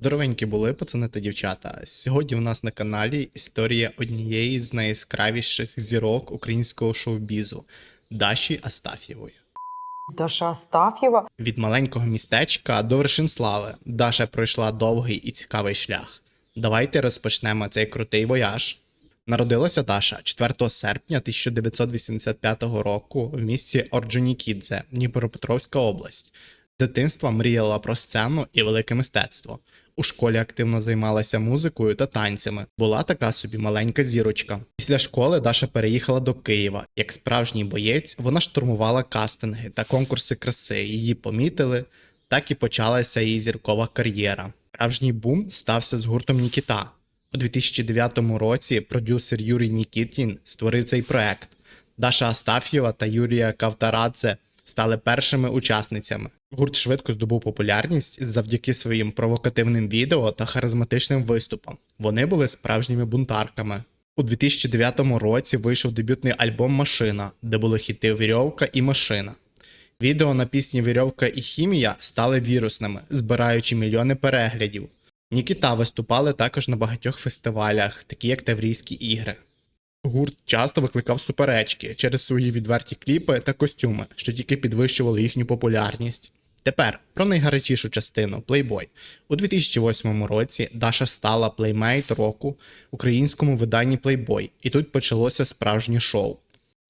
Здоровенькі були пацани та дівчата. Сьогодні у нас на каналі історія однієї з найяскравіших зірок українського шоу-бізу Даші Астафєвої. Даша Астаф'єва. Від маленького містечка до вершин слави Даша пройшла довгий і цікавий шлях. Давайте розпочнемо цей крутий вояж. Народилася Даша 4 серпня 1985 року в місті Орджонікідзе, Дніпропетровська область. З Дитинства мріяла про сцену і велике мистецтво. У школі активно займалася музикою та танцями. Була така собі маленька зірочка. Після школи Даша переїхала до Києва. Як справжній боєць, вона штурмувала кастинги та конкурси краси. Її помітили, так і почалася її зіркова кар'єра. Справжній бум стався з гуртом Нікіта. У 2009 році продюсер Юрій Нікітін створив цей проект. Даша Астаф'єва та Юрія Кавтарадзе стали першими учасницями. Гурт швидко здобув популярність завдяки своїм провокативним відео та харизматичним виступам. Вони були справжніми бунтарками. У 2009 році вийшов дебютний альбом Машина, де були хіти Вірьовка і Машина. Відео на пісні Вірьовка і Хімія стали вірусними, збираючи мільйони переглядів. Нікіта виступали також на багатьох фестивалях, такі як Таврійські ігри. Гурт часто викликав суперечки через свої відверті кліпи та костюми, що тільки підвищували їхню популярність. Тепер про найгарячішу частину Playboy. У 2008 році Даша стала плеймейт року в українському виданні Playboy, і тут почалося справжнє шоу.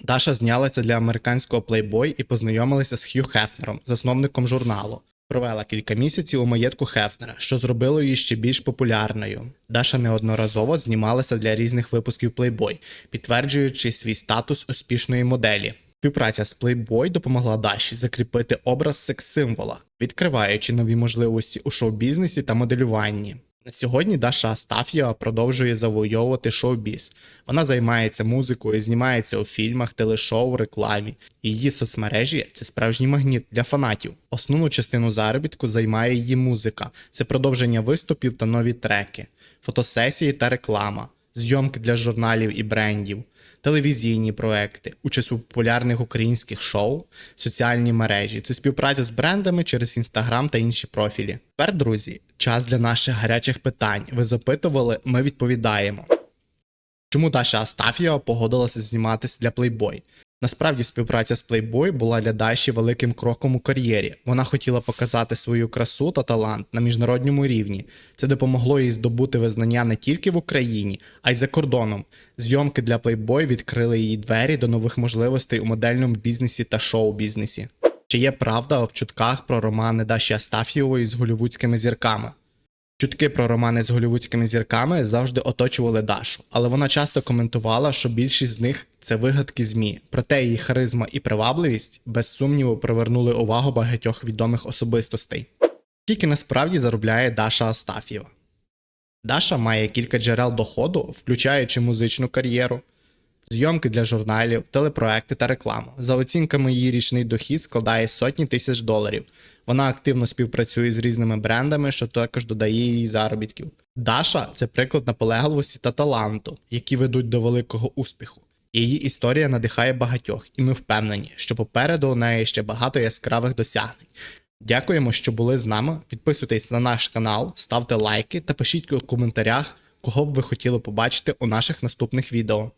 Даша знялася для американського Playboy і познайомилася з Хью Хефнером, засновником журналу. Провела кілька місяців у маєтку Хефнера, що зробило її ще більш популярною. Даша неодноразово знімалася для різних випусків Playboy, підтверджуючи свій статус успішної моделі. Співпраця з Playboy допомогла Даші закріпити образ секс-символа, відкриваючи нові можливості у шоу-бізнесі та моделюванні. На сьогодні Даша Астаф'єва продовжує завойовувати шоу-біз. Вона займається музикою, знімається у фільмах, телешоу, рекламі. Її соцмережі це справжній магніт для фанатів. Основну частину заробітку займає її музика, це продовження виступів та нові треки, фотосесії та реклама, зйомки для журналів і брендів, телевізійні проекти, участь у популярних українських шоу, соціальні мережі, це співпраця з брендами через інстаграм та інші профілі. Тепер, друзі, час для наших гарячих питань. Ви запитували, ми відповідаємо. Чому Даша Астаф'єва погодилася зніматися для Playboy? Насправді співпраця з Playboy була для Даші великим кроком у кар'єрі. Вона хотіла показати свою красу та талант на міжнародному рівні. Це допомогло їй здобути визнання не тільки в Україні, а й за кордоном. Зйомки для Playboy відкрили їй двері до нових можливостей у модельному бізнесі та шоу-бізнесі. Чи є правда в чутках про романи Даші Астаф'євої з голівудськими зірками? Чутки про романи з голівудськими зірками завжди оточували Дашу, але вона часто коментувала, що більшість з них це вигадки ЗМІ. Проте її харизма і привабливість без сумніву привернули увагу багатьох відомих особистостей. Скільки насправді заробляє Даша Астаф'єва? Даша має кілька джерел доходу, включаючи музичну кар'єру, зйомки для журналів, телепроекти та рекламу. За оцінками її річний дохід складає сотні тисяч доларів. Вона активно співпрацює з різними брендами, що також додає їй заробітків. Даша це приклад наполегливості та таланту, які ведуть до великого успіху. Її історія надихає багатьох, і ми впевнені, що попереду у неї ще багато яскравих досягнень. Дякуємо, що були з нами. Підписуйтесь на наш канал, ставте лайки та пишіть у коментарях, кого б ви хотіли побачити у наших наступних відео.